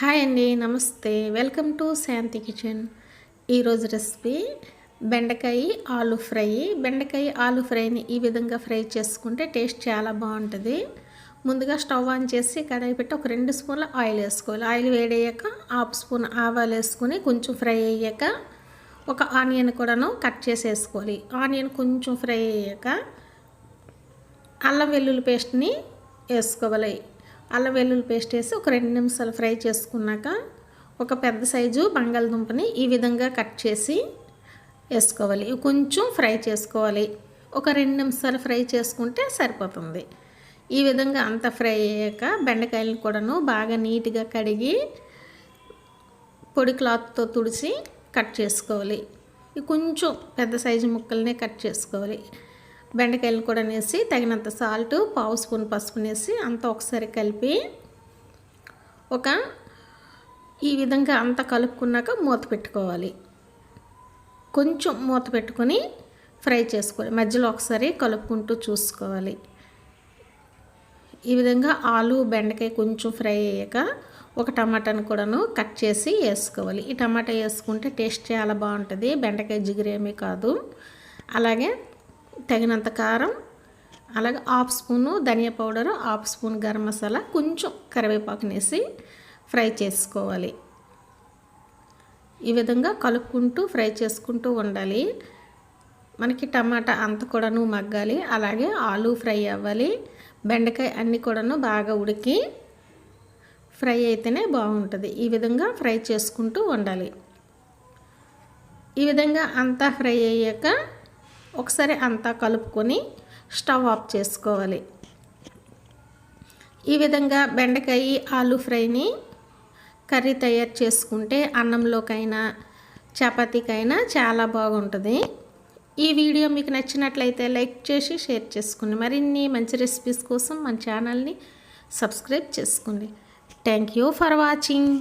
Hi అండి నమస్తే. Welcome to Shanti kitchen. ఈరోజు రెసిపీ బెండకాయ ఆలు ఫ్రై. బెండకాయ ఆలు ఫ్రైని ఈ విధంగా ఫ్రై చేసుకుంటే టేస్ట్ చాలా బాగుంటుంది. ముందుగా స్టవ్ ఆన్ చేసి కడాయి పెట్టి ఒక రెండు స్పూన్ల ఆయిల్ వేసుకోవాలి. ఆయిల్ వేడయ్యాక హాఫ్ స్పూన్ ఆవాలు వేసుకొని కొంచెం ఫ్రై అయ్యాక ఒక ఆనియన్ కూడాను కట్ చేసేసుకోవాలి. ఆనియన్ కొంచెం ఫ్రై అయ్యాక అల్లం వెల్లుల్లి పేస్ట్ని వేసుకోవాలి. అల్లం వెల్లుల్లి పేస్ట్ వేసి ఒక రెండు నిమిషాలు ఫ్రై చేసుకున్నాక ఒక పెద్ద సైజు బంగాళదుంపని ఈ విధంగా కట్ చేసి వేసుకోవాలి. కొంచెం ఫ్రై చేసుకోవాలి. ఒక రెండు నిమిషాలు ఫ్రై చేసుకుంటే సరిపోతుంది. ఈ విధంగా అంత ఫ్రై అయ్యాక బెండకాయలను కూడాను బాగా నీట్గా కడిగి పొడి క్లాత్తో తుడిచి కట్ చేసుకోవాలి. కొంచెం పెద్ద సైజు ముక్కల్నే కట్ చేసుకోవాలి. బెండకాయలు కూడా వేసి తగినంత సాల్ట్ పావు స్పూన్ పసుపు వేసి అంతా ఒకసారి కలిపి ఒక ఈ విధంగా అంతా కలుపుకున్నాక మూత పెట్టుకోవాలి. కొంచెం మూత పెట్టుకొని ఫ్రై చేసుకోవాలి. మధ్యలో ఒకసారి కలుపుకుంటూ చూసుకోవాలి. ఈ విధంగా ఆలు బెండకాయ కొంచెం ఫ్రై అయ్యాక ఒక టమాటాను కూడాను కట్ చేసి వేసుకోవాలి. ఈ టమాటా వేసుకుంటే టేస్ట్ చాలా బాగుంటుంది. బెండకాయ జిగురేమీ కాదు. అలాగే తగినంత కారం అలాగే హాఫ్ స్పూను ధనియా powder half spoon garam masala కొంచెం కరివేపాకునేసి ఫ్రై చేసుకోవాలి. ఈ విధంగా కలుపుకుంటూ ఫ్రై చేసుకుంటూ ఉండాలి. మనకి టమాటా అంత కూడాను మగ్గాలి అలాగే ఆలు ఫ్రై అవ్వాలి. బెండకాయ అన్నీ కూడాను బాగా ఉడికి ఫ్రై అయితేనే బాగుంటుంది. ఈ విధంగా ఫ్రై చేసుకుంటూ ఉండాలి. ఈ విధంగా అంతా ఫ్రై అయ్యాక ఒకసారి అంతా కలుపుకొని స్టవ్ ఆఫ్ చేసుకోవాలి. ఈ విధంగా బెండకాయ ఆలు ఫ్రైని కర్రీ తయారు చేసుకుంటే అన్నంలోకైనా చపాతీకైనా చాలా బాగుంటుంది. ఈ వీడియో మీకు నచ్చినట్లయితే లైక్ చేసి షేర్ చేసుకోండి మరిన్ని మంచి రెసిపీస్ కోసం మన ఛానల్ని సబ్స్క్రైబ్ చేసుకోండి. Thank you for watching.